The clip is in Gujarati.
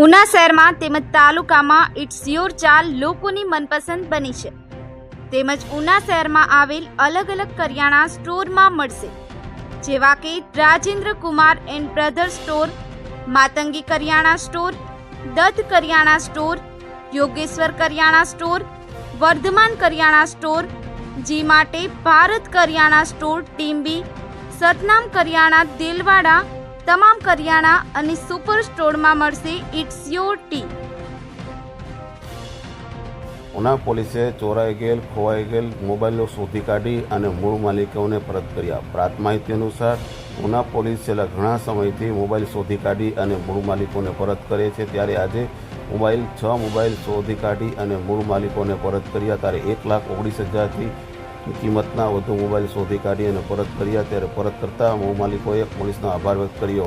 ઉના શહેરમાં તેમજ તાલુકામાં ઇટ્સ યોર ચાલ લોકોની મનપસંદ બની છે. તેમજ ઉના શહેરમાં આવેલ અલગ અલગ કરિયાણા સ્ટોરમાં મળશે. જેવા કે Rajendra Kumar and brother store, Matangi કરિયાણા store, Datt કરિયાણા સ્ટોર, યોગેશ્વર કરિયાણા સ્ટોર, વર્ધમાન કરિયાણા સ્ટોર, જી માટે ભારત કરિયાણા સ્ટોર ટીમ્બી સતનામ કરિયાણા, દિલવાડા તમામ કરિયાણા અને સુપર સ્ટોરમાં મળશે ઇટ્સ યોર ટી ઉના પોલીસે ચોરાઈ ગયેલ, ખોવાઈ ગયેલ મોબાઈલો શોધી કાઢી અને મૂળ માલિકોને પરત કર્યા. પ્રાપ્ત માહિતી અનુસાર, ઉના પોલીસ છેલ્લા ઘણા સમયથી મોબાઈલ શોધી કાઢી અને મૂળ માલિકોને પરત કરે છે. ત્યારે આજે મોબાઈલ છ મોબાઈલ શોધી કાઢી અને મૂળ માલિકોને પરત કર્યા. ત્યારે એક લાખ ઓગણીસ હજારથી કિંમતના વધુ મોબાઈલ શોધી કાઢી અને પરત કર્યા ત્યારે પરત કરતા મો માલિકોએ પોલીસનો આભાર વ્યક્ત કર્યો.